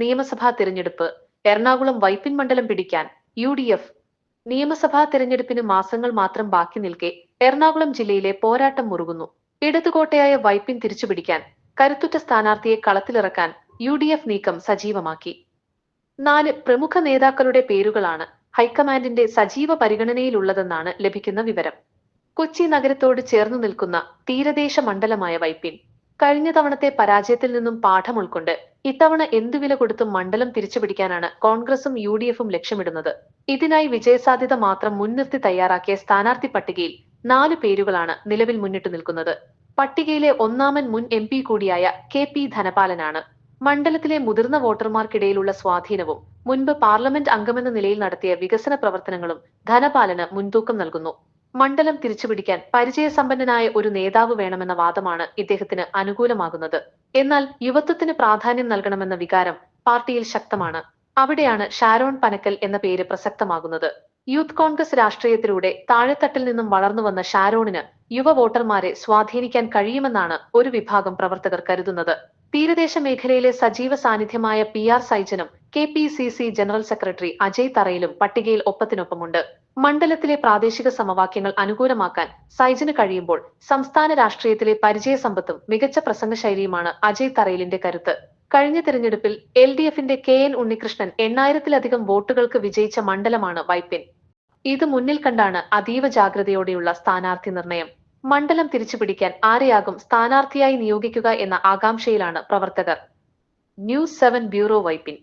നിയമസഭാ തിരഞ്ഞെടുപ്പ് എറണാകുളം വൈപ്പിൻ മണ്ഡലം പിടിക്കാൻ യു ഡി എഫ് നിയമസഭാ തിരഞ്ഞെടുപ്പിന് മാസങ്ങൾ മാത്രം ബാക്കി നിൽക്കെ എറണാകുളം ജില്ലയിലെ പോരാട്ടം മുറുകുന്നു. ഇടതുകോട്ടയായ വൈപ്പിൻ തിരിച്ചുപിടിക്കാൻ കരുത്തുറ്റ സ്ഥാനാർത്ഥിയെ കളത്തിലിറക്കാൻ യു ഡി എഫ് നീക്കം സജീവമാക്കി. നാല് പ്രമുഖ നേതാക്കളുടെ പേരുകളാണ് ഹൈക്കമാൻഡിന്റെ സജീവ പരിഗണനയിലുള്ളതെന്നാണ് ലഭിക്കുന്ന വിവരം. കൊച്ചി നഗരത്തോട് ചേർന്നു നിൽക്കുന്ന തീരദേശ മണ്ഡലമായ വൈപ്പിൻ കഴിഞ്ഞ തവണത്തെ പരാജയത്തിൽ നിന്നും പാഠം ഉൾക്കൊണ്ട് ഇത്തവണ എന്തു വില കൊടുത്തും മണ്ഡലം തിരിച്ചുപിടിക്കാനാണ് കോൺഗ്രസും യു ഡി എഫും ലക്ഷ്യമിടുന്നത്. ഇതിനായി വിജയസാധ്യത മാത്രം മുൻനിർത്തി തയ്യാറാക്കിയ സ്ഥാനാർത്ഥി പട്ടികയിൽ നാല് പേരുകളാണ് നിലവിൽ മുന്നിട്ട് നിൽക്കുന്നത്. പട്ടികയിലെ ഒന്നാമൻ മുൻ എം പി കൂടിയായ കെ പി ധനപാലനാണ്. മണ്ഡലത്തിലെ മുതിർന്ന വോട്ടർമാർക്കിടയിലുള്ള സ്വാധീനവും മുൻപ് പാർലമെന്റ് അംഗമെന്ന നിലയിൽ നടത്തിയ വികസന പ്രവർത്തനങ്ങളും ധനപാലന് മുൻതൂക്കം നൽകുന്നു. മണ്ഡലം തിരിച്ചുപിടിക്കാൻ പരിചയസമ്പന്നനായ ഒരു നേതാവ് വേണമെന്ന വാദമാണ് ഇദ്ദേഹത്തിന് അനുകൂലമാകുന്നത്. എന്നാൽ യുവത്വത്തിന് പ്രാധാന്യം നൽകണമെന്ന വികാരം പാർട്ടിയിൽ ശക്തമാണ്. അവിടെയാണ് ഷാരോൺ പനക്കൽ എന്ന പേര് പ്രസക്തമാകുന്നത്. യൂത്ത് കോൺഗ്രസ് രാഷ്ട്രീയത്തിലൂടെ താഴെത്തട്ടിൽ നിന്നും വളർന്നു വന്ന ഷാരോണിന് യുവ വോട്ടർമാരെ സ്വാധീനിക്കാൻ കഴിയുമെന്നാണ് ഒരു വിഭാഗം പ്രവർത്തകർ കരുതുന്നത്. തീരദേശ മേഖലയിലെ സജീവ സാന്നിധ്യമായ P R സൈജനും K P C C general secretary Ajay തറയിലും പട്ടികയിൽ ഒപ്പത്തിനൊപ്പമുണ്ട്. മണ്ഡലത്തിലെ പ്രാദേശിക സമവാക്യങ്ങൾ അനുകൂലമാക്കാൻ സൈജന് കഴിയുമ്പോൾ സംസ്ഥാന രാഷ്ട്രീയത്തിലെ പരിചയസമ്പത്തും മികച്ച പ്രസംഗശൈലിയുമാണ് അജയ് തറയിലിന്റെ കരുത്ത്. കഴിഞ്ഞ തിരഞ്ഞെടുപ്പിൽ എൽ ഡി എഫിന്റെ കെ എൻ ഉണ്ണികൃഷ്ണൻ എണ്ണായിരത്തിലധികം വോട്ടുകൾക്ക് വിജയിച്ച മണ്ഡലമാണ് വൈപ്പിൻ ഇത് മുന്നിൽ കണ്ടാണ് അതീവ ജാഗ്രതയോടെയുള്ള സ്ഥാനാർത്ഥി നിർണയം. മണ്ഡലം തിരിച്ചുപിടിക്കാൻ ആരെയാകും സ്ഥാനാർത്ഥിയായി നിയോഗിക്കുക എന്ന ആകാംക്ഷയിലാണ് പ്രവർത്തകർ. News seven bureau Vypin